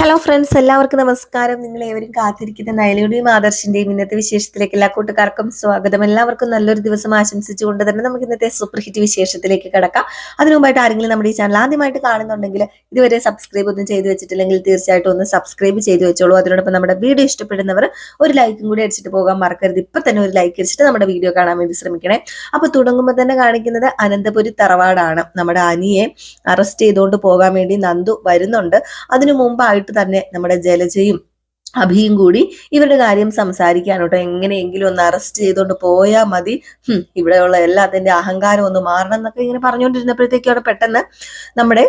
Hello friends എല്ലാവർക്കും നമസ്കാരം. നിങ്ങൾ ഏവരും കാത്തിരിക്കുന്ന നയലയുടെയും ആദർശിന്റെയും ഇന്നത്തെ വിശേഷത്തിലേക്ക് എല്ലാ കൂട്ടുകാർക്കും സ്വാഗതം. എല്ലാവർക്കും നല്ലൊരു ദിവസം ആശംസിച്ചുകൊണ്ട് തന്നെ നമുക്ക് ഇന്നത്തെ സൂപ്പർ ഹിറ്റ് വിശേഷത്തിലേക്ക് കിടക്കാം. അതിനു മുമ്പായിട്ട് ആരെങ്കിലും നമ്മുടെ ഈ ചാനൽ ആദ്യമായിട്ട് കാണുന്നുണ്ടെങ്കിൽ ഇതുവരെ സബ്സ്ക്രൈബ് ഒന്നും ചെയ്തു വെച്ചിട്ടില്ലെങ്കിൽ തീർച്ചയായിട്ടും ഒന്ന് സബ്സ്ക്രൈബ് ചെയ്തു വെച്ചോളൂ. അതിനോടൊപ്പം നമ്മുടെ വീഡിയോ ഇഷ്ടപ്പെടുന്നവർ ഒരു ലൈക്കും കൂടി അടിച്ചിട്ട് പോകാൻ മറക്കരുത്. ഇപ്പൊ തന്നെ ഒരു ലൈക്ക് അടിച്ചിട്ട് നമ്മുടെ വീഡിയോ കാണാൻ വേണ്ടി ശ്രമിക്കണേ. അപ്പൊ തുടങ്ങുമ്പോൾ തന്നെ കാണിക്കുന്നത് അനന്തപുരി തറവാടാണ്. നമ്മുടെ അനിയെ അറസ്റ്റ് ചെയ്തുകൊണ്ട് പോകാൻ വേണ്ടി നന്ദു വരുന്നുണ്ട്. അതിനു മുമ്പായിട്ട് തന്നെ നമ്മുടെ ജലജയും അഭിയും കൂടി ഇവരുടെ കാര്യം സംസാരിക്കാൻ കേട്ടോ എങ്ങനെയെങ്കിലും ഒന്ന് അറസ്റ്റ് ചെയ്തുകൊണ്ട് പോയാൽ മതി. ഇവിടെയുള്ള എല്ലാത്തിന്റെ അഹങ്കാരം ഒന്ന് മാറണം എന്നൊക്കെ ഇങ്ങനെ പറഞ്ഞുകൊണ്ടിരുന്നപ്പോഴത്തേക്കും അവിടെ പെട്ടെന്ന് നമ്മുടെ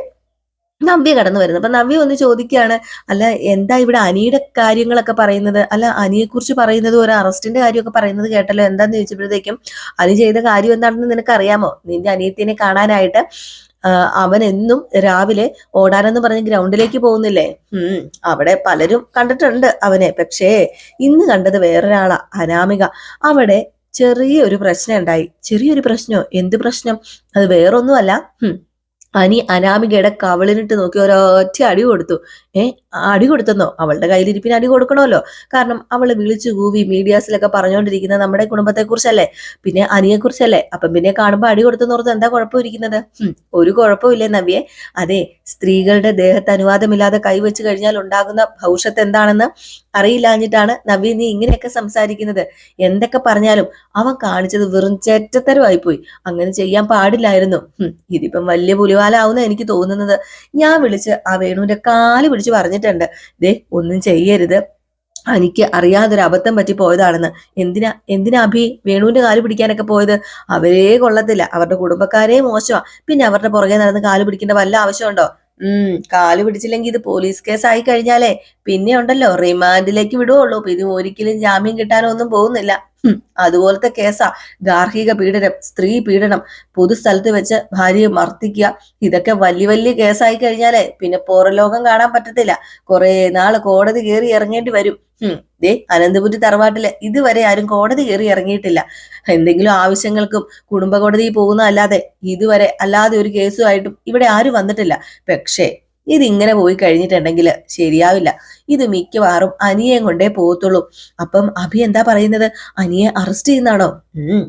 നവ്യ കടന്നു വരുന്നത് അപ്പൊ നവ്യ ഒന്ന് ചോദിക്കുകയാണ് അല്ല എന്താ ഇവിടെ അനിയുടെ കാര്യങ്ങളൊക്കെ പറയുന്നത്? അല്ല അനിയെ കുറിച്ച് പറയുന്നത് ഒരു അറസ്റ്റിന്റെ കാര്യമൊക്കെ പറയുന്നത് കേട്ടല്ലോ എന്താന്ന് ചോദിച്ചപ്പോഴത്തേക്കും അനി ചെയ്ത കാര്യം എന്താണെന്ന് നിനക്ക് അറിയാമോ നിന്റെ അനിയത്തിനെ കാണാനായിട്ട് അവൻ എന്നും രാവിലെ ഓടാനെന്ന് പറഞ്ഞ് ഗ്രൗണ്ടിലേക്ക് പോകുന്നില്ലേ? ഉം അവിടെ പലരും കണ്ടിട്ടുണ്ട് അവനെ. പക്ഷേ ഇന്ന് കണ്ടത് വേറൊരാളാ അനാമിക. അവിടെ ചെറിയൊരു പ്രശ്നം ഉണ്ടായി ചെറിയൊരു പ്രശ്നോ? എന്ത് പ്രശ്നം? അത് വേറൊന്നുമല്ല. അനി അനാമികയുടെ കവളിനിട്ട് നോക്കി ഒരൊറ്റ അടി കൊടുത്തു. ഏ അടി കൊടുത്തെന്നോ? അവളുടെ കയ്യിലിരിപ്പിന് അടി കൊടുക്കണമല്ലോ. കാരണം അവൾ വിളിച്ചു കൂവി മീഡിയാസിലൊക്കെ പറഞ്ഞുകൊണ്ടിരിക്കുന്നത് നമ്മുടെ കുടുംബത്തെ കുറിച്ചല്ലേ പിന്നെ അനിയെ കുറിച്ചല്ലേ അപ്പം പിന്നെ കാണുമ്പോ അടി കൊടുത്തെന്ന് ഓർത്ത് എന്താ കുഴപ്പമിരിക്കുന്നത്? ഒരു കുഴപ്പമില്ലേ നവ്യെ? അതെ സ്ത്രീകളുടെ ദേഹത്ത് അനുവാദമില്ലാതെ കൈവച്ച് കഴിഞ്ഞാൽ ഉണ്ടാകുന്ന ഭവിഷ്യത്ത് എന്താണെന്ന് അറിയില്ലാഞ്ഞിട്ടാണ് നവീൻ നീ ഇങ്ങനെയൊക്കെ സംസാരിക്കുന്നത്. എന്തൊക്കെ പറഞ്ഞാലും അവൻ കാണിച്ചത് വെറും ചേറ്റത്തരമായിപ്പോയി. അങ്ങനെ ചെയ്യാൻ പാടില്ലായിരുന്നു. ഇതിപ്പം വലിയ പുലിവാലാവുന്ന എനിക്ക് തോന്നുന്നത്. ഞാൻ വിളിച്ച് ആ വേണുവിന്റെ കാൽ പിടിച്ച് പറഞ്ഞിട്ടുണ്ട്. ദേ ഒന്നും ചെയ്യരുത്. എനിക്ക് അറിയാതൊരു അബദ്ധം പറ്റി പോയതാണെന്ന്. എന്തിനാ എന്തിനാ അഭി വേണുവിന്റെ കാൽ പിടിക്കാനൊക്കെ പോയത്? അവരേ കൊള്ളത്തില്ല. അവരുടെ കുടുംബക്കാരെ മോശമാ. പിന്നെ അവരുടെ പുറകെ നടന്ന് കാൽ പിടിക്കേണ്ട വല്ല ആവശ്യമുണ്ടോ? ഉം കാൽ പിടിച്ചില്ലെങ്കിൽ ഇത് പോലീസ് കേസ് ആയി കഴിഞ്ഞാലേ പിന്നെ ഉണ്ടല്ലോ റിമാൻഡിലേക്ക് വിടുവുള്ളൂ. ഇത് ഒരിക്കലും ജാമ്യം കിട്ടാനോ ഒന്നും പോകുന്നില്ല. അതുപോലത്തെ കേസാ. ഗാർഹിക പീഡനം സ്ത്രീ പീഡനം പൊതുസ്ഥലത്ത് വെച്ച് ഭാര്യയെ മർദ്ദിക്കുക ഇതൊക്കെ വലിയ വലിയ കേസായി കഴിഞ്ഞാലേ പിന്നെ പുറലോകം കാണാൻ പറ്റത്തില്ല. കുറെ നാൾ കോടതി കയറി ഇറങ്ങേണ്ടി വരും. ദേ അനന്തപുരി തറവാട്ടിൽ ഇതുവരെ ആരും കോടതി കയറി ഇറങ്ങിയിട്ടില്ല. എന്തെങ്കിലും ആവശ്യങ്ങൾക്കും കുടുംബ കോടതിയിൽ പോകുന്ന അല്ലാതെ ഇതുവരെ അല്ലാതെ ഒരു കേസുമായിട്ടും ഇവിടെ ആരും വന്നിട്ടില്ല. പക്ഷേ ഇതിങ്ങനെ പോയി കഴിഞ്ഞിട്ടുണ്ടെങ്കിൽ ശരിയാവില്ല. ഇത് മിക്കവാറും അനിയെ കൊണ്ടേ പോകത്തുള്ളൂ. അപ്പം അഭി എന്താ പറയുന്നത്? അനിയെ അറസ്റ്റ് ചെയ്യുന്നതാണോ ഉം.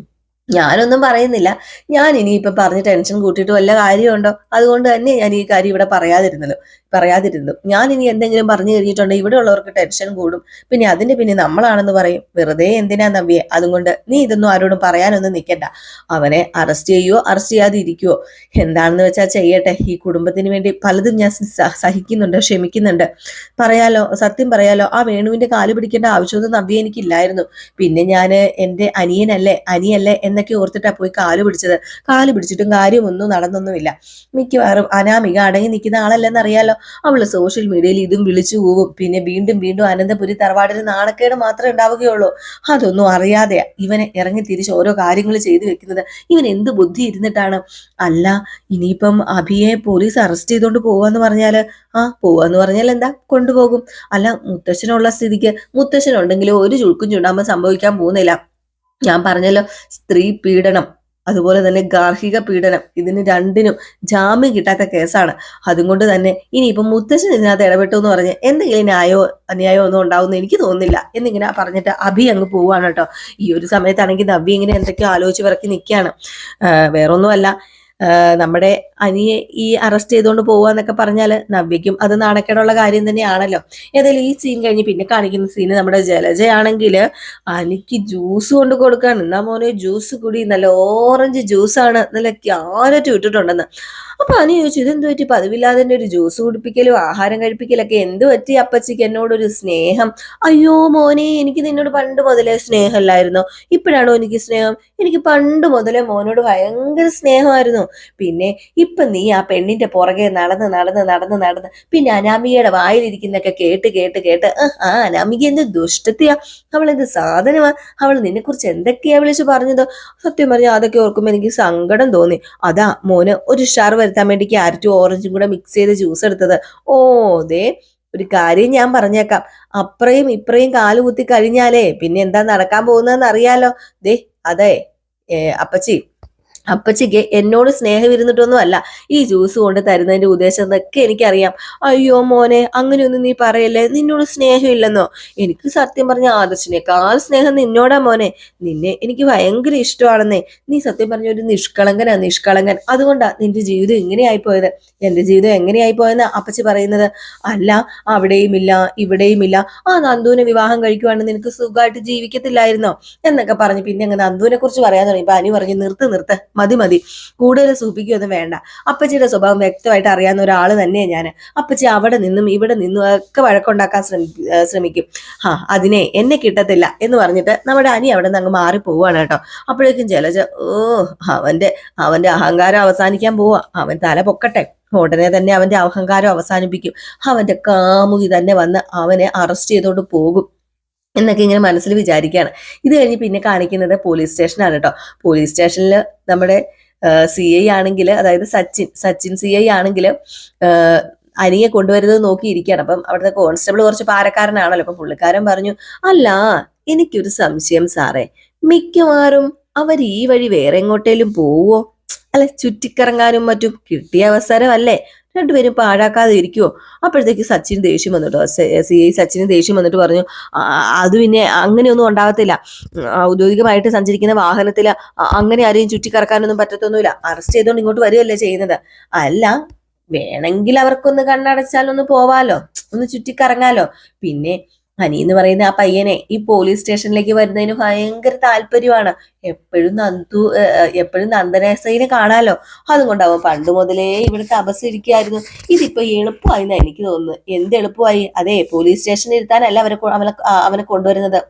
ഞാനൊന്നും പറയുന്നില്ല. ഞാൻ ഇനിയിപ്പം പറഞ്ഞ് ടെൻഷൻ കൂട്ടിയിട്ട് വല്ല കാര്യമുണ്ടോ? അതുകൊണ്ട് തന്നെ ഞാൻ ഈ കാര്യം ഇവിടെ പറയാതിരുന്നല്ലോ പറയാതിരുന്നു. ഞാൻ ഇനി എന്തെങ്കിലും പറഞ്ഞു കഴിഞ്ഞിട്ടുണ്ടെങ്കിൽ ഇവിടെ ഉള്ളവർക്ക് ടെൻഷൻ കൂടും. പിന്നെ അതിന്റെ പിന്നെ നമ്മളാണെന്ന് പറയും വെറുതെ എന്തിനാ നമ്പിയെ അതുകൊണ്ട് നീ ഇതൊന്നും ആരോടും പറയാനൊന്നും നിൽക്കണ്ട. അവനെ അറസ്റ്റ് ചെയ്യുവോ അറസ്റ്റ് ചെയ്യാതെ ഇരിക്കുവോ എന്താണെന്ന് വെച്ചാൽ ചെയ്യട്ടെ. ഈ കുടുംബത്തിന് വേണ്ടി പലതും ഞാൻ സഹിക്കുന്നുണ്ട് ക്ഷമിക്കുന്നുണ്ട്. പറയാലോ സത്യം പറയാലോ ആ വേണുവിന്റെ കാൽ പിടിക്കേണ്ട ആവശ്യമൊന്നും നവ്യ എനിക്കില്ലായിരുന്നു. പിന്നെ ഞാൻ എന്റെ അനിയനല്ലേ അനിയല്ലേ എന്നൊക്കെ ഓർത്തിട്ടാ പോയി കാൽ പിടിച്ചത്. കാൽ പിടിച്ചിട്ടും കാര്യമൊന്നും നടന്നൊന്നുമില്ല. മിക്കവാറും അനാമിക അടങ്ങി നിൽക്കുന്ന ആളല്ലെന്ന് അവൾ സോഷ്യൽ മീഡിയയിൽ ഇതും വിളിച്ചു പോവും പിന്നെ വീണ്ടും വീണ്ടും അനന്തപുരി തറവാടിന് നാണക്കേട് മാത്രമേ ഉണ്ടാവുകയുള്ളൂ. അതൊന്നും അറിയാതെ ഇവനെ ഇറങ്ങി തിരിച്ച് ഓരോ കാര്യങ്ങൾ ചെയ്തു വെക്കുന്നത്. ഇവൻ എന്ത് ബുദ്ധി ഇരുന്നിട്ടാണ്? അല്ല ഇനിയിപ്പം അഭിയെ പോലീസ് അറസ്റ്റ് ചെയ്തോണ്ട് പോവാന്ന് പറഞ്ഞാൽ ആ പോവാന്ന് പറഞ്ഞാൽ എന്താ? കൊണ്ടുപോകും. അല്ല മുത്തശ്ശനുള്ള സ്ഥിതിക്ക് മുത്തശ്ശനുണ്ടെങ്കിലും ഒരു ചുൾക്കും ചുണ്ടാകുമ്പോൾ സംഭവിക്കാൻ പോകുന്നില്ല. ഞാൻ പറഞ്ഞല്ലോ സ്ത്രീ പീഡനം. അതുപോലെ തന്നെ ഗാർഹിക പീഡനം ഇതിന് രണ്ടിനും ജാമ്യം കിട്ടാത്ത കേസാണ്. അതുകൊണ്ട് തന്നെ ഇനി ഇനിയിപ്പം മുത്തശ്ശൻ ഇതിനകത്ത് ഇടപെട്ടു എന്ന് പറഞ്ഞ് എന്തെങ്കിലും ന്യായോ അന്യായോ ഒന്നും ഉണ്ടാവുമെന്ന് എനിക്ക് തോന്നുന്നില്ല എന്നിങ്ങനെ പറഞ്ഞിട്ട് അഭി അങ്ങ് പോവാണ് കേട്ടോ. ഈ ഒരു സമയത്താണെങ്കിൽ നബി ഇങ്ങനെ എന്തൊക്കെയോ ആലോചിച്ച് വിറക്കി നിൽക്കുകയാണ്. വേറൊന്നുമല്ല. നമ്മുടെ അനിയെ ഈ അറസ്റ്റ് ചെയ്തുകൊണ്ട് പോവാന്നൊക്കെ പറഞ്ഞാൽ നവ്യയ്ക്കും അത് നാണക്കേടുള്ള കാര്യം തന്നെയാണല്ലോ. ഏതായാലും ഈ സീൻ കഴിഞ്ഞ് പിന്നെ കാണിക്കുന്ന സീന് നമ്മുടെ ജലജയാണെങ്കിൽ അനിക്ക് ജ്യൂസ് കൊണ്ട് കൊടുക്കാൻ എന്നാ മോനെ ജ്യൂസ് കുടി. നല്ല ഓറഞ്ച് ജ്യൂസാണ് നല്ല ക്യാരറ്റ് ഇട്ടിട്ടുണ്ടെന്ന്. അപ്പൊ അനി ചോദിച്ചു ഇതെന്ത് പറ്റി? പതിവില്ലാതെ ഒരു ജ്യൂസ് കുടിപ്പിക്കലും ആഹാരം കഴിപ്പിക്കലൊക്കെ എന്ത് പറ്റി അപ്പച്ചിക്ക്? എന്നോടൊരു സ്നേഹം. അയ്യോ മോനെ എനിക്ക് നിന്നോട് പണ്ട് മുതലേ സ്നേഹമില്ലായിരുന്നു ഇപ്പോഴാണോ എനിക്ക് സ്നേഹം? എനിക്ക് പണ്ട് മുതലേ മോനോട് ഭയങ്കര സ്നേഹമായിരുന്നു. പിന്നെ ഇപ്പൊ നീ ആ പെണ്ണിന്റെ പുറകെ നടന്ന് നടന്ന് നടന്ന് നടന്ന് പിന്നെ അനാമികയുടെ വായിലിരിക്കുന്നൊക്കെ കേട്ട് കേട്ട് കേട്ട് ആ അനാമിക എന്ത് ദുഷ്ടത്തിയാ. അവൾ എന്ത് സാധനമാ. അവൾ നിന്നെ കുറിച്ച് എന്തൊക്കെയാ വിളിച്ച് പറഞ്ഞതോ? സത്യം പറഞ്ഞാൽ അതൊക്കെ ഓർക്കുമ്പോൾ എനിക്ക് സങ്കടം തോന്നി. അതാ മോന് ഒരു ഷാർ വരുത്താൻ വേണ്ടി ക്യാരറ്റും ഓറഞ്ചും കൂടെ മിക്സ് ചെയ്ത് ജ്യൂസ് എടുത്തത്. ഓ ദേ ഒരു കാര്യം ഞാൻ പറഞ്ഞേക്കാം. അപ്പറയും ഇപ്പറയും കാൽ കുത്തി കഴിഞ്ഞാലേ പിന്നെ എന്താ നടക്കാൻ പോകുന്നതെന്ന് അറിയാലോ. ദേ അതെ അപ്പച്ചി അപ്പച്ചിക്ക് എന്നോട് സ്നേഹം അല്ല. ഈ ജ്യൂസ് കൊണ്ട് തരുന്നതിന്റെ ഉദ്ദേശം എന്നൊക്കെ എനിക്കറിയാം. അയ്യോ മോനെ അങ്ങനെയൊന്നും നീ പറയല്ലേ? നിന്നോട് സ്നേഹമില്ലെന്നോ? എനിക്ക് സത്യം പറഞ്ഞ ആദർശിനേക്കാൾ സ്നേഹം നിന്നോടാ മോനെ. നിന്നെ എനിക്ക് ഭയങ്കര ഇഷ്ടമാണെന്നേ. നീ സത്യം പറഞ്ഞ ഒരു നിഷ്കളങ്കനാ നിഷ്കളങ്കൻ. അതുകൊണ്ടാ നിന്റെ ജീവിതം ഇങ്ങനെയായി പോയത് എന്റെ ജീവിതം എങ്ങനെയായി പോയെന്ന് അപ്പച്ചി പറയുന്നത്. അല്ല അവിടെയുമില്ല ഇല്ല ഇവിടെയും ഇല്ല ആ നന്ദുവിനെ വിവാഹം കഴിക്കുവാണെങ്കിൽ നിനക്ക് സുഖമായിട്ട് ജീവിക്കത്തില്ലായിരുന്നോ? എന്നൊക്കെ പറഞ്ഞു പിന്നെ അങ്ങ് നന്ദുവിനെ കുറിച്ച് പറയാൻ തുടങ്ങി. അനി പറഞ്ഞു നിർത്ത് നിർത്ത്. മതി മതി. കൂടുതൽ സൂപ്പിക്കുകയൊന്നും വേണ്ട. അപ്പച്ചിയുടെ സ്വഭാവം വ്യക്തമായിട്ട് അറിയാവുന്ന ഒരാൾ തന്നെയാണ് ഞാൻ അപ്പച്ചി അവിടെ നിന്നും ഇവിടെ നിന്നും ഒക്കെ വഴക്കുണ്ടാക്കാൻ ശ്രമി ശ്രമിക്കും. ആ അതിനെ എന്നെ കിട്ടത്തില്ല എന്ന് പറഞ്ഞിട്ട് നമ്മുടെ അനി അവിടെ നിന്ന് അങ്ങ് മാറി പോവാണ് കേട്ടോ. അപ്പോഴേക്കും ജലജ ഓ അവന്റെ അവന്റെ അഹങ്കാരം അവസാനിക്കാൻ പോവാ. അവൻ തല പൊക്കട്ടെ. ഉടനെ തന്നെ അവന്റെ അഹങ്കാരം അവസാനിപ്പിക്കും. അവന്റെ കാമുകി തന്നെ വന്ന് അവനെ അറസ്റ്റ് ചെയ്തോണ്ട് പോകും. എന്നൊക്കെ ഇങ്ങനെ മനസ്സിൽ വിചാരിക്കുകയാണ്. ഇത് കഴിഞ്ഞ് പിന്നെ കാണിക്കുന്നത് പോലീസ് സ്റ്റേഷനാണ് കേട്ടോ. പോലീസ് സ്റ്റേഷനിൽ നമ്മുടെ സി ഐ ആണെങ്കിൽ അതായത് സച്ചിൻ സച്ചിൻ സി ഐ ആണെങ്കിൽ അനിയെ കൊണ്ടുവരുന്നത് നോക്കിയിരിക്കുകയാണ് അപ്പം അവിടുത്തെ കോൺസ്റ്റബിൾ കുറച്ച് പാരക്കാരനാണല്ലോ അപ്പം പുള്ളിക്കാരൻ പറഞ്ഞു അല്ല എനിക്കൊരു സംശയം സാറേ. മിക്കവാറും അവർ ഈ വഴി വേറെ എങ്ങോട്ടേലും പോവോ? അല്ലെ ചുറ്റിക്കറങ്ങാനും മറ്റും കിട്ടിയ അവസരമല്ലേ? രണ്ടുപേരും പാഴാക്കാതെ ഇരിക്കുവോ? അപ്പോഴത്തേക്ക് സച്ചിൻ ദേഷ്യം വന്നിട്ടോ സി ഐ സച്ചിന് ദേഷ്യം വന്നിട്ട് പറഞ്ഞു "ആ, അത് പിന്നെ അങ്ങനെയൊന്നും ഉണ്ടാകത്തില്ല. ഔദ്യോഗികമായിട്ട് സഞ്ചരിക്കുന്ന വാഹനത്തിൽ അങ്ങനെ ആരെയും ചുറ്റിക്കറക്കാനൊന്നും പറ്റത്തൊന്നുമില്ല. അറസ്റ്റ് ചെയ്തുകൊണ്ട് ഇങ്ങോട്ട് വരികയല്ലേ ചെയ്യുന്നത്? അല്ല വേണമെങ്കിൽ അവർക്കൊന്ന് കണ്ണടച്ചാലൊന്ന് പോവാലോ ഒന്ന് ചുറ്റിക്കറങ്ങാലോ. പിന്നെ ഹനി എന്ന് പറയുന്ന ആ പയ്യനെ ഈ പോലീസ് സ്റ്റേഷനിലേക്ക് വരുന്നതിന് ഭയങ്കര താല്പര്യമാണ്. എപ്പോഴും നന്ദു എപ്പോഴും നന്ദനേസയിനെ കാണാലോ? അതുകൊണ്ടാവും പണ്ട് മുതലേ ഇവിടെ തപസ്സിരിക്കുകയായിരുന്നു ഇതിപ്പോ എളുപ്പമായി എനിക്ക് തോന്നുന്നു. എന്ത് എളുപ്പമായി? അതെ പോലീസ് സ്റ്റേഷനിൽ ഇരുത്താനല്ല അവരെ അവനെ അവനെ കൊണ്ടുവരുന്നത്.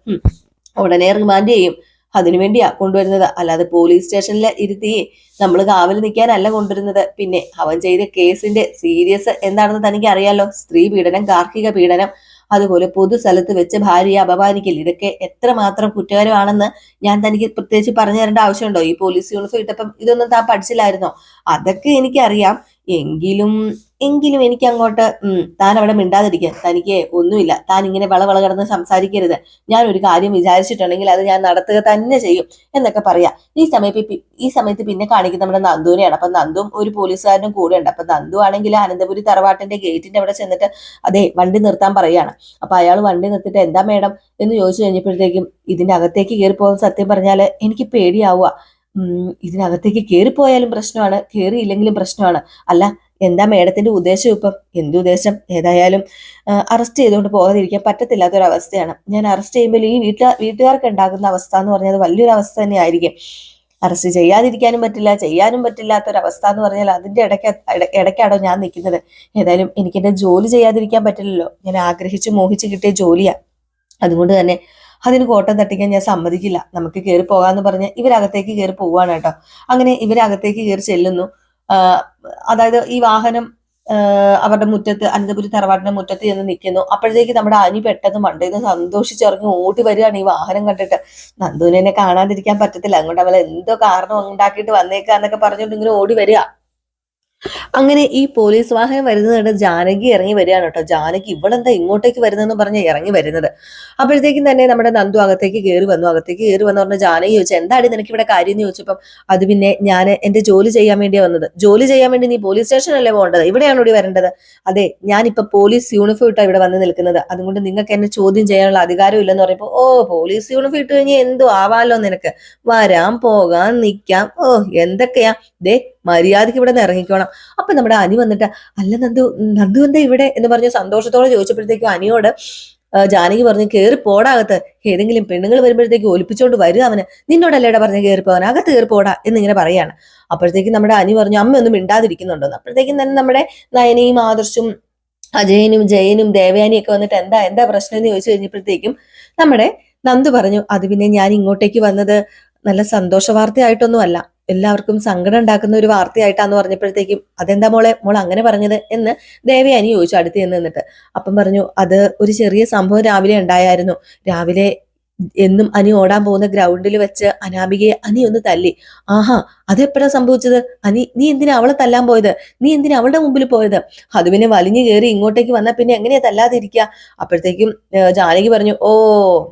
ഉടനെ റിമാൻഡ് ചെയ്യും. അതിനു വേണ്ടിയാ കൊണ്ടുവരുന്നത്. അല്ലാതെ പോലീസ് സ്റ്റേഷനിൽ ഇരുത്തി നമ്മൾ കാവൽ നിൽക്കാനല്ല കൊണ്ടുവരുന്നത്. പിന്നെ അവൻ ചെയ്ത കേസിന്റെ സീരിയസ് എന്താണെന്ന് തനിക്ക് അറിയാലോ? സ്ത്രീ പീഡനം ഗാർഹിക പീഡനം അതുപോലെ പൊതു സ്ഥലത്ത് വെച്ച് ഭാര്യയെ അപമാനിക്കൽ ഇതൊക്കെ എത്രമാത്രം കുറ്റകരമാണെന്ന് ഞാൻ തനിക്ക് പ്രത്യേകിച്ച് പറഞ്ഞു തരേണ്ട ആവശ്യമുണ്ടോ? ഈ പോലീസ് യൂണിഫോം ഇട്ടപ്പം ഇതൊന്നും താൻ പഠിച്ചില്ലായിരുന്നോ? അതൊക്കെ എനിക്കറിയാം. എങ്കിലും എങ്കിലും എനിക്ക് അങ്ങോട്ട് താൻ അവിടെ മിണ്ടാതിരിക്കുക തനിക്ക് ഒന്നുമില്ല. താൻ ഇങ്ങനെ വളവള കിടന്ന് സംസാരിക്കരുത്. ഞാൻ ഒരു കാര്യം വിചാരിച്ചിട്ടുണ്ടെങ്കിൽ അത് ഞാൻ നടത്തുക തന്നെ ചെയ്യും എന്നൊക്കെ പറയാ. ഈ സമയത്ത് ഈ സമയത്ത് പിന്നെ കാണിക്കുന്ന നമ്മുടെ നന്ദുവിനെയാണ്. അപ്പൊ നന്ദും ഒരു പോലീസുകാരനും കൂടെ ഉണ്ട് അപ്പൊ നന്ദു ആണെങ്കിൽ അനന്തപുരി തറവാട്ടിന്റെ ഗേറ്റിന്റെ അവിടെ ചെന്നിട്ട് അതെ വണ്ടി നിർത്താൻ പറയാണ്. അപ്പൊ അയാൾ വണ്ടി നിർത്തിയിട്ട് എന്താ മേഡം? എന്ന് ചോദിച്ചു കഴിഞ്ഞപ്പോഴത്തേക്കും ഇതിന്റെ അകത്തേക്ക് കയറി പോകുന്ന സത്യം പറഞ്ഞാൽ എനിക്ക് പേടിയാവുക. ഇതിനകത്തേക്ക് കയറിപ്പോയാലും പ്രശ്നമാണ് കയറിയില്ലെങ്കിലും പ്രശ്നമാണ്. അല്ല എന്താ മേഡത്തിന്റെ ഉദ്ദേശം ഇപ്പം? എന്ത് ഉദ്ദേശം? ഏതായാലും അറസ്റ്റ് ചെയ്തുകൊണ്ട് പോകാതിരിക്കാൻ പറ്റത്തില്ലാത്തൊരവസ്ഥയാണ്. ഞാൻ അറസ്റ്റ് ചെയ്യുമ്പോൾ ഈ വീട്ടുകാർ വീട്ടുകാർക്ക് ഉണ്ടാകുന്ന അവസ്ഥ എന്ന് പറഞ്ഞാൽ വലിയൊരു അവസ്ഥ തന്നെ ആയിരിക്കും അറസ്റ്റ് ചെയ്യാതിരിക്കാനും പറ്റില്ല ചെയ്യാനും പറ്റില്ലാത്തൊരവസ്ഥ എന്ന് പറഞ്ഞാൽ അതിന്റെ ഇടയ്ക്ക് ഇടയ്ക്കാണോ ഞാൻ നിൽക്കുന്നത്? ഏതായാലും എനിക്ക് എന്റെ ജോലി ചെയ്യാതിരിക്കാൻ പറ്റില്ലല്ലോ. ഞാൻ ആഗ്രഹിച്ച് മോഹിച്ച് കിട്ടിയ ജോലിയാണ് അതുകൊണ്ട് തന്നെ അതിന് കോട്ടം തട്ടിക്കാൻ ഞാൻ സമ്മതിക്കില്ല. നമുക്ക് കയറി പോകാന്ന് പറഞ്ഞ് ഇവരകത്തേക്ക് കയറി പോവാണ് കേട്ടോ. അങ്ങനെ ഇവരകത്തേക്ക് കയറി ചെല്ലുന്നു. അതായത് ഈ വാഹനം അവരുടെ മുറ്റത്ത് അനന്തപുരി തറവാടിന്റെ മുറ്റത്ത് ചെന്ന് നിൽക്കുന്നു. അപ്പോഴത്തേക്ക് നമ്മുടെ അനി പെട്ടെന്ന് മണ്ടയിൽ സന്തോഷിച്ചിറങ്ങി ഓടി വരികയാണ് ഈ വാഹനം കണ്ടിട്ട്. നന്ദുവിനെ കാണാതിരിക്കാൻ പറ്റത്തില്ല. അങ്ങോട്ട് അവൾ എന്തോ കാരണം ഉണ്ടാക്കിയിട്ട് വന്നേക്കാന്നൊക്കെ പറഞ്ഞുകൊണ്ട് ഇങ്ങനെ ഓടി വരിക. അങ്ങനെ ഈ പോലീസ് വാഹനം വരുന്നത് കണ്ട് ജാനകി ഇറങ്ങി വരികയാണ് കേട്ടോ. ജാനകി ഇവളെന്താ ഇങ്ങോട്ടേക്ക് വരുന്നതെന്ന് പറഞ്ഞ് ഇറങ്ങി വരുന്നത്. അപ്പോഴത്തേക്കും തന്നെ നമ്മുടെ നന്ദു അകത്തേക്ക് കയറി വന്നു. അകത്തേക്ക് കയറി വന്നു പറഞ്ഞ ജാനകി ചോദിച്ചു എന്താണ് നിനക്ക് ഇവിടെ കാര്യം എന്ന് ചോദിച്ചപ്പം അത് പിന്നെ ഞാൻ എന്റെ ജോലി ചെയ്യാൻ വേണ്ടിയാ വന്നത്. ജോലി ചെയ്യാൻ വേണ്ടി നീ പോലീസ് സ്റ്റേഷനല്ലേ പോകേണ്ടത്? ഇവിടെയാണ് ഇവിടെ വരേണ്ടത്? അതെ ഞാനിപ്പോ പോലീസ് യൂണിഫോം ഇട്ടാ ഇവിടെ വന്ന് നിൽക്കുന്നത്. അതുകൊണ്ട് നിങ്ങൾക്ക് എന്നെ ചോദ്യം ചെയ്യാനുള്ള അധികാരം ഇല്ലെന്ന് പറയുമ്പോൾ ഓ പോലീസ് യൂണിഫോം ഇട്ട് കഴിഞ്ഞാൽ എന്തോ ആവാലോ നിനക്ക്? വരാം പോകാം നിൽക്കാം ഓ എന്തൊക്കെയാ? ദേ മര്യാദയ്ക്ക് ഇവിടെ നിന്ന് ഇറങ്ങിക്കോണം. അപ്പൊ നമ്മുടെ അനി വന്നിട്ട് അല്ല നന്ദു നന്ദു എന്താ ഇവിടെ? എന്ന് പറഞ്ഞ് സന്തോഷത്തോടെ ചോദിച്ചപ്പോഴത്തേക്കും അനിയോട് ജാനകി പറഞ്ഞു കയറി പോടാകത്ത് ഏതെങ്കിലും പെണ്ണുങ്ങൾ വരുമ്പോഴത്തേക്ക് ഒലിപ്പിച്ചോണ്ട് വരിക അവന്. നിന്നോടല്ലേടാ പറഞ്ഞ് കയറി പോകാൻ? അകത്ത് കയറി പോടാ എന്നിങ്ങനെ പറയാണ്. അപ്പോഴത്തേക്കും നമ്മുടെ അനി പറഞ്ഞു അമ്മ ഒന്നും മിണ്ടാതിരിക്കുന്നുണ്ടോന്ന് അപ്പോഴത്തേക്കും തന്നെ നമ്മുടെ നയനയും ആദർശും അജയനും ജയനും ദേവയാനിയും ഒക്കെ വന്നിട്ട് എന്താ എന്താ പ്രശ്നം? എന്ന് ചോദിച്ചു കഴിഞ്ഞപ്പോഴത്തേക്കും നമ്മുടെ നന്ദു പറഞ്ഞു അത് പിന്നെ ഞാൻ ഇങ്ങോട്ടേക്ക് വന്നത് നല്ല സന്തോഷ വാർത്തയായിട്ടൊന്നും അല്ല എല്ലാവർക്കും സങ്കടം ഉണ്ടാക്കുന്ന ഒരു വാർത്തയായിട്ടാന്ന് പറഞ്ഞപ്പോഴത്തേക്കും അതെന്താ മോളെ? മോൾ അങ്ങനെ പറഞ്ഞത്? എന്ന് ദേവയാനി ചോദിച്ചു അടുത്ത് ചെന്ന് നിന്നിട്ട്. അപ്പം പറഞ്ഞു അത് ഒരു ചെറിയ സംഭവം രാവിലെ ഉണ്ടായായിരുന്നു. രാവിലെ എന്നും അനി ഓടാൻ പോകുന്ന ഗ്രൗണ്ടിൽ വെച്ച് അനാമികയെ അനി ഒന്ന് തല്ലി. ആഹാ അതെപ്പോഴാ സംഭവിച്ചത്? അനി നീ എന്തിനാ അവളെ തല്ലാൻ പോയത്? നീ എന്തിനാ അവളുടെ മുമ്പിൽ പോയത്? അത് വലിഞ്ഞു കയറി ഇങ്ങോട്ടേക്ക് വന്നാൽ പിന്നെ എങ്ങനെയാ തല്ലാതിരിക്കുക അപ്പോഴത്തേക്കും ജാനകി പറഞ്ഞു ഓ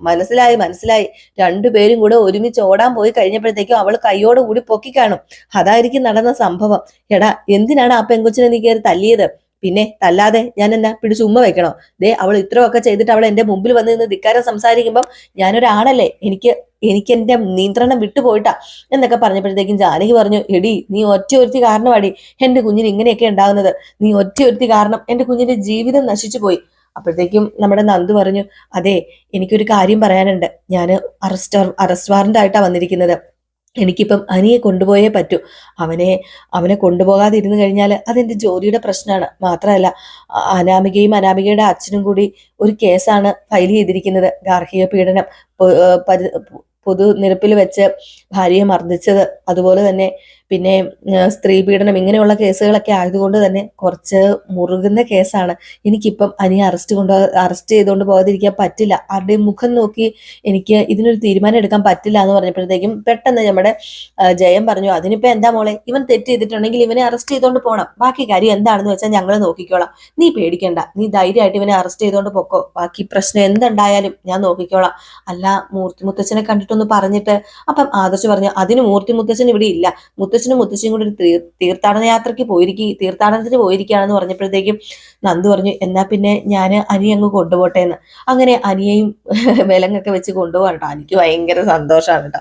മനസ്സിലായി മനസ്സിലായി. രണ്ടുപേരും കൂടെ ഒരുമിച്ച് ഓടാൻ പോയി കഴിഞ്ഞപ്പോഴത്തേക്കും അവൾ കൈയോട് കൂടി പൊക്കി കാണും അതായിരിക്കും നടന്ന സംഭവം. എടാ എന്തിനാണ് ആ പെങ്കൊച്ചിനെ നീ കയറി തല്ലിയത്? പിന്നെ തല്ലാതെ ഞാൻ എന്നാ പിടിച്ച് ഉമ്മ വെക്കണോ? ദേ അവൾ ഇത്രയൊക്കെ ചെയ്തിട്ട് അവൾ എന്റെ മുമ്പിൽ വന്ന് നിന്ന് ധിക്കാരം സംസാരിക്കുമ്പം ഞാനൊരാണല്ലേ എനിക്ക് എനിക്ക് എന്റെ നിയന്ത്രണം വിട്ടുപോയിട്ടാ എന്നൊക്കെ പറഞ്ഞപ്പോഴത്തേക്കും ജാനകി പറഞ്ഞു എടി നീ ഒറ്റ ഒരുത്തി കാരണമാടി എന്റെ കുഞ്ഞിന് ഇങ്ങനെയൊക്കെ ഉണ്ടാകുന്നത്. നീ ഒറ്റ ഒരുത്തി കാരണം എന്റെ കുഞ്ഞിന്റെ ജീവിതം നശിച്ചു പോയി. അപ്പോഴത്തേക്കും നമ്മുടെ നന്ദു പറഞ്ഞു അതെ എനിക്കൊരു കാര്യം പറയാനുണ്ട്. ഞാൻ അറസ്റ്റ് അറസ്റ്റ് വാറന്റ് ആയിട്ടാണ് വന്നിരിക്കുന്നത്. എനിക്കിപ്പം അനിയെ കൊണ്ടുപോയേ പറ്റൂ. അവനെ അവനെ കൊണ്ടുപോകാതെ കൊണ്ടുപോകാതിരുന്നു കഴിഞ്ഞാൽ അതെന്റെ ജോലിയുടെ പ്രശ്നമാണ്. മാത്രമല്ല അനാമികയും അനാമികയുടെ അച്ഛനും കൂടി ഒരു കേസാണ് ഫയൽ ചെയ്തിരിക്കുന്നത്. ഗാർഹിക പീഡനം. പൊതു നിരപ്പിൽ വെച്ച് ഭാര്യയെ മർദ്ദിച്ചത്. അതുപോലെ തന്നെ പിന്നെ സ്ത്രീ പീഡനം ഇങ്ങനെയുള്ള കേസുകളൊക്കെ ആയതുകൊണ്ട് തന്നെ കുറച്ച് മുറുകുന്ന കേസാണ്. എനിക്കിപ്പം അനി അറസ്റ്റ് കൊണ്ട് അറസ്റ്റ് ചെയ്തുകൊണ്ട് പോകാതിരിക്കാൻ പറ്റില്ല. ആരുടെയും മുഖം നോക്കി എനിക്ക് ഇതിനൊരു തീരുമാനം എടുക്കാൻ പറ്റില്ല എന്ന് പറഞ്ഞപ്പോഴത്തേക്കും പെട്ടെന്ന് നമ്മുടെ ജയം പറഞ്ഞു അതിനിപ്പോ എന്താ മോളെ? ഇവൻ തെറ്റ് ചെയ്തിട്ടുണ്ടെങ്കിൽ ഇവനെ അറസ്റ്റ് ചെയ്തുകൊണ്ട് പോകണം ബാക്കി കാര്യം എന്താണെന്ന് വെച്ചാൽ ഞങ്ങൾ നോക്കിക്കോളാം. നീ പേടിക്കണ്ട. നീ ധൈര്യമായിട്ട് ഇവനെ അറസ്റ്റ് ചെയ്തുകൊണ്ട് പൊക്കോ. ബാക്കി പ്രശ്നം എന്തുണ്ടായാലും ഞാൻ നോക്കിക്കോളാം. അല്ല മൂർത്തി മുത്തച്ഛനെ കണ്ടിട്ടൊന്ന് പറഞ്ഞിട്ട് അപ്പം ആദർശ് പറഞ്ഞു അതിന് മൂർത്തി മുത്തച്ഛൻ ഇവിടെ ഇല്ല. മുത്തച്ഛനും മുത്തശ്ശിയും കൂടി ഒരു തീർ- തീർത്ഥാടന യാത്രയ്ക്ക് പോയിരിക്കും തീർത്ഥാടനത്തിന് പോയിരിക്കുകയാണെന്ന് പറഞ്ഞപ്പോഴത്തേക്കും നന്ദു പറഞ്ഞു എന്നാ പിന്നെ ഞാൻ അനിയെ അങ്ങ് കൊണ്ടുപോട്ടെ എന്ന്. അങ്ങനെ അനിയെയും വിലങ്ങൊക്കെ വെച്ച് കൊണ്ടുപോകാം കേട്ടോ. എനിക്ക് ഭയങ്കര സന്തോഷമാണ് കേട്ടോ.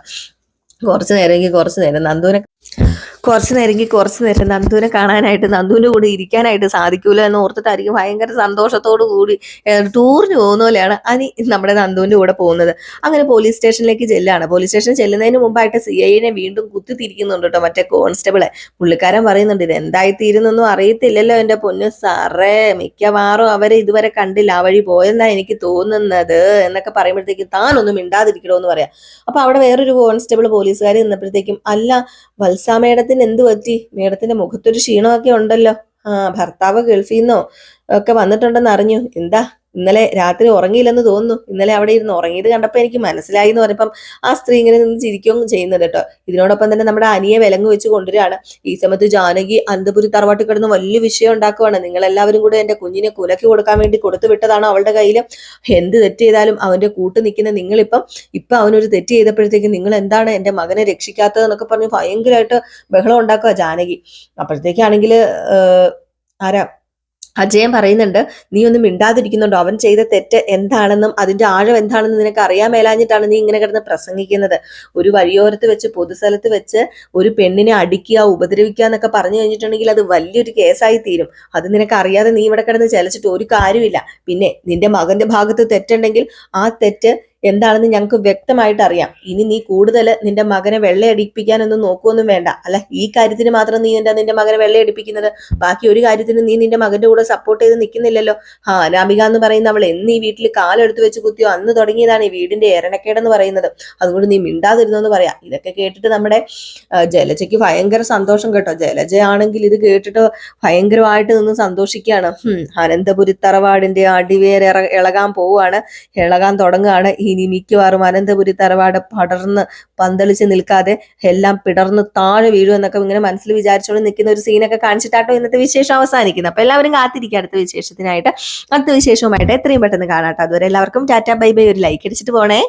കുറച്ച് നേരമെങ്കിൽ കുറച്ച് നേരം. നന്ദുവിനെ കുറച്ച് നേരമെങ്കിൽ കുറച്ച് നേരം നന്ദുവിനെ കാണാനായിട്ട് നന്ദുവിന്റെ കൂടെ ഇരിക്കാനായിട്ട് സാധിക്കൂല എന്ന് ഓർത്തിട്ടായിരിക്കും ഭയങ്കര സന്തോഷത്തോടു കൂടി ടൂറിന് പോകുന്ന പോലെയാണ് അനി നമ്മുടെ നന്ദുവിന്റെ കൂടെ പോകുന്നത്. അങ്ങനെ പോലീസ് സ്റ്റേഷനിലേക്ക് ചെല്ലാണ്. പോലീസ് സ്റ്റേഷൻ ചെല്ലുന്നതിന് മുമ്പായിട്ട് സി ഐനെ വീണ്ടും കുത്തി തിരിക്കുന്നുണ്ട് കേട്ടോ മറ്റേ കോൺസ്റ്റബിളെ പുള്ളിക്കാരൻ പറയുന്നുണ്ട് ഇത് എന്തായി തീരുന്നൊന്നും അറിയത്തില്ലല്ലോ എന്റെ പൊന്നു സാറേ. മിക്കവാറും അവരെ ഇതുവരെ കണ്ടില്ല. ആ വഴി പോയെന്നാണ് എനിക്ക് തോന്നുന്നത് എന്നൊക്കെ പറയുമ്പോഴത്തേക്കും താനൊന്നും മിണ്ടാതിരിക്കണോ എന്ന് പറയാം. അപ്പൊ അവിടെ വേറൊരു കോൺസ്റ്റബിൾ പോലീസുകാർ നിന്നപ്പോഴത്തേക്കും അല്ല വത്സ മേഡത്തിന് എന്ത് പറ്റി? മേഡത്തിന്റെ മുഖത്തൊരു ക്ഷീണമൊക്കെ ഉണ്ടല്ലോ. ആ ഭർത്താവ് ഗൾഫിൽ നിന്നോ ഒക്കെ വന്നിട്ടുണ്ടെന്ന് അറിഞ്ഞു. എന്താ? ഇന്നലെ രാത്രി ഉറങ്ങിയില്ലെന്ന് തോന്നുന്നു. ഇന്നലെ അവിടെ ഇരുന്ന് ഉറങ്ങിയത് കണ്ടപ്പോൾ എനിക്ക് മനസ്സിലായി എന്ന് പറഞ്ഞപ്പം ആ സ്ത്രീ ഇങ്ങനെ നിന്ന് ചിരിക്കുകയും ചെയ്യുന്നുണ്ട് കേട്ടോ. ഇതിനോടൊപ്പം തന്നെ നമ്മുടെ അനിയെ വിലങ്ങ് വെച്ച് കൊണ്ടുവരികയാണ്. ഈ സമയത്ത് ജാനകി അന്തപുരി തറവാട്ടിൽ കിടന്ന് വലിയ വിഷയം ഉണ്ടാക്കുവാണ്. നിങ്ങൾ എല്ലാവരും കൂടെ എന്റെ കുഞ്ഞിനെ കുലക്കി കൊടുക്കാൻ വേണ്ടി കൊടുത്തു വിട്ടതാണ് അവളുടെ കയ്യിൽ എന്ത് തെറ്റ് ചെയ്താലും അവന്റെ കൂട്ട് നിൽക്കുന്ന നിങ്ങളിപ്പം ഇപ്പൊ അവനൊരു തെറ്റ് ചെയ്തപ്പോഴത്തേക്ക് നിങ്ങൾ എന്താണ് എന്റെ മകനെ രക്ഷിക്കാത്തത് എന്നൊക്കെ പറഞ്ഞ് ഭയങ്കരമായിട്ട് ബഹളം ഉണ്ടാക്കുക ജാനകി. അപ്പോഴത്തേക്കാണെങ്കിൽ ആരാ? അജയൻ പറയുന്നുണ്ട് നീ ഒന്നും മിണ്ടാതിരിക്കുന്നുണ്ടോ? അവൻ ചെയ്ത തെറ്റ് എന്താണെന്നും അതിന്റെ ആഴം എന്താണെന്നും നിനക്ക് അറിയാൻ മേലാഞ്ഞിട്ടാണ് നീ ഇങ്ങനെ കിടന്ന് പ്രസംഗിക്കുന്നത്. ഒരു വഴിയോരത്ത് വെച്ച് പൊതുസ്ഥലത്ത് വെച്ച് ഒരു പെണ്ണിനെ അടിക്കുക ഉപദ്രവിക്കുക എന്നൊക്കെ പറഞ്ഞു കഴിഞ്ഞിട്ടുണ്ടെങ്കിൽ അത് വലിയൊരു കേസായി തീരും. അത് നിനക്ക് അറിയാതെ നീ ഇവിടെ കിടന്ന് ചലച്ചിട്ട് ഒരു കാര്യമില്ല പിന്നെ നിന്റെ മകന്റെ ഭാഗത്ത് തെറ്റുണ്ടെങ്കിൽ ആ തെറ്റ് എന്താണെന്ന് ഞങ്ങൾക്ക് വ്യക്തമായിട്ട് അറിയാം. ഇനി നീ കൂടുതൽ നിന്റെ മകനെ വെള്ളയടിപ്പിക്കാനൊന്നും നോക്കുവൊന്നും വേണ്ട. അല്ല ഈ കാര്യത്തിന് മാത്രം നീ എന്താ നിന്റെ മകനെ വെള്ളയടിപ്പിക്കുന്നത്? ബാക്കി ഒരു കാര്യത്തിന് നീ നിന്റെ മകന്റെ കൂടെ സപ്പോർട്ട് ചെയ്ത് നിൽക്കുന്നില്ലല്ലോ. ആ അനാമിക എന്ന് പറയുന്ന അവൾ എന്ന് ഈ വീട്ടിൽ കാലെടുത്ത് വെച്ച് കുത്തിയോ? അന്ന് തുടങ്ങിയതാണ് ഈ വീടിന്റെ എരണക്കേടെന്ന് പറയുന്നത്. അതുകൊണ്ട് നീ മിണ്ടാതിരുന്നെന്ന് പറയാം. ഇതൊക്കെ കേട്ടിട്ട് നമ്മുടെ ജലജയ്ക്ക് ഭയങ്കര സന്തോഷം കേട്ടോ. ജലജ ആണെങ്കിൽ ഇത് കേട്ടിട്ട് ഭയങ്കരമായിട്ട് നിന്ന് സന്തോഷിക്കുകയാണ്. അനന്തപുരി തറവാടിന്റെ അടിവേർ ഇളകാൻ പോവുകയാണ്. ഇളകാൻ തുടങ്ങുകയാണ്. ഇനി മിക്കവാറും അനന്തപുരി തറവാട് പടർന്ന് പന്തളിച്ച് നിൽക്കാതെ എല്ലാം പിടർന്ന് താഴെ വീഴും എന്നൊക്കെ ഇങ്ങനെ മനസ്സിൽ വിചാരിച്ചുകൊണ്ട് നിൽക്കുന്ന ഒരു സീനൊക്കെ കാണിച്ചിട്ടാട്ടോ ഇന്നത്തെ വിശേഷം അവസാനിക്കുന്നത്. അപ്പൊ എല്ലാവരും കാത്തിരിക്കുക അടുത്ത വിശേഷത്തിനായിട്ട്. അടുത്ത വിശേഷവുമായിട്ട് എത്രയും പെട്ടെന്ന് കാണാട്ടോ അതുവരെ എല്ലാവർക്കും ടാറ്റ ബൈ ബൈ. ഒരു ലൈക്ക് അടിച്ചിട്ട് പോണേ.